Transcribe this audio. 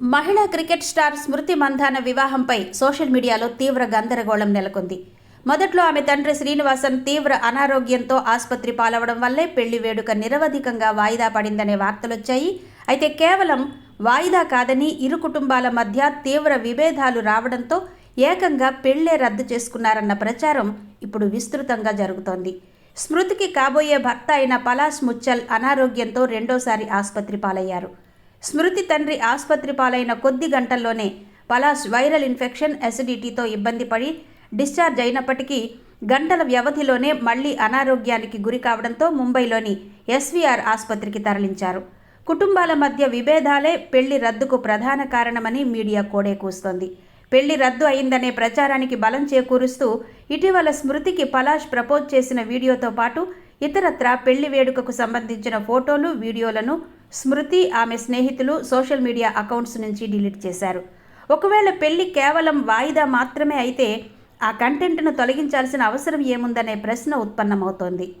మహిళా cricket star Smriti Mandhana వివాహంపై social మీడియాలో తీవ్ర గందరగోళం నెలకొంది. మొదట్లో ఆమె తండ్రి శ్రీనివాసన్ తీవ్ర అనారోగ్యంతో ఆసుపత్రి పాలవడం వల్లే పెళ్ళి వేడుక నిరవధికంగా వాయిదా పడిందనే వార్తలొచ్చాయి. అయితే కేవలం వాయిదా కాదని ఇరు కుటుంబాల మధ్య తీవ్ర విభేదాలు రావడంతో ఏకంగా పెళ్ళే రద్దు చేసుకున్నారన్న ప్రచారం ఇప్పుడు విస్తృతంగా జరుగుతోంది. స్మృతికి కాబోయే భర్త అయిన పలాస్ ముచ్చల్ అనారోగ్యంతో రెండోసారి ఆసుపత్రి పాలయ్యారు. స్మృతి తండ్రి ఆసుపత్రి పాలైన కొద్ది గంటల్లోనే పలాస్ వైరల్ ఇన్ఫెక్షన్ అసిడిటీతో ఇబ్బంది పడి డిశ్చార్జ్ అయినప్పటికీ గంటల వ్యవధిలోనే మళ్ళీ అనారోగ్యానికి గురి కావడంతో ముంబైలోని ఎస్వీఆర్ ఆసుపత్రికి తరలించారు. కుటుంబాల మధ్య విభేదాలే పెళ్ళి రద్దుకు ప్రధాన కారణమని మీడియా కోడే కూస్తోంది. పెళ్ళి రద్దు అయిందనే ప్రచారానికి బలం చేకూరుస్తూ ఇటీవల స్మృతికి పలాష్ ప్రపోజ్ చేసిన వీడియోతో పాటు ఇతరత్రా పెళ్ళి వేడుకకు సంబంధించిన ఫోటోలు వీడియోలను స్మృతి ఆమె స్నేహితులు సోషల్ మీడియా అకౌంట్స్ నుంచి డిలీట్ చేశారు. ఒకవేళ పెళ్ళి కేవలం వాయిదా మాత్రమే అయితే ఆ కంటెంట్ను తొలగించాల్సిన అవసరం ఏముందనే ప్రశ్న ఉత్పన్నమవుతోంది.